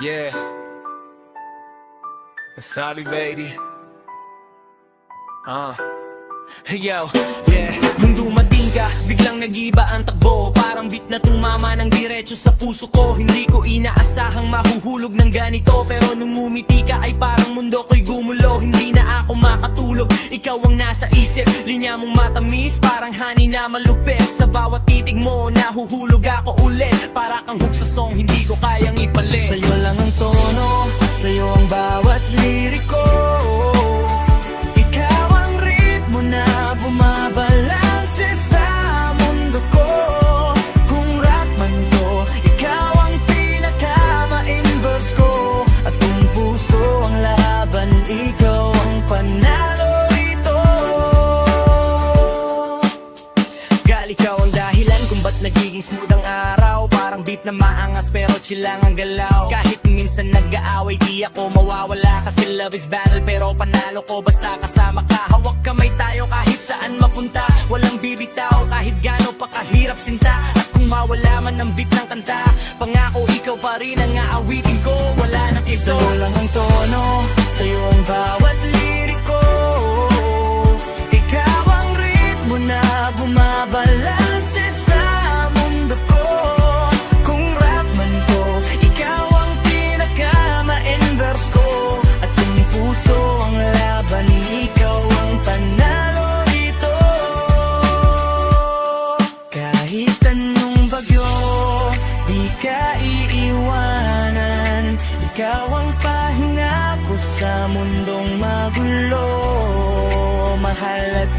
Yeah. Sorry, baby. Ah. Hey yo, yeah. Nung dumating ka, biglang nag-iba ang takbo. Parang beat na tumama ng diretso sa puso ko. Hindi ko inaasahang mahuhulog ng ganito. Pero nung umiti ka ay parang mundo ko'y gumulo. Hindi na ako makatulog, ikaw ang nasa isip. Linya mong matamis, parang honey na malupit. Sa bawat titig mo, nahuhulog ako ulit. Para kang hook sa song, hindi ko kayang ipalit. Sa'yo lang sa'yo ang bawat liriko Parang beat na maangas pero chill lang ang galaw. Kahit minsan nag-aaway di ako mawawala. Kasi love is battle pero panalo ko basta kasama ka. Hawak kamay tayo kahit saan mapunta. Walang bibitaw kahit gano'n pa kahirap sinta. At kung mawala man ang beat ng kanta Pangako ikaw pa rin ang aawitin ko. Wala nang iso. Sa'yo lang ang tono, sa'yo ang bawat Ikaw ang pahinga ko sa mundong magulo. Mahal at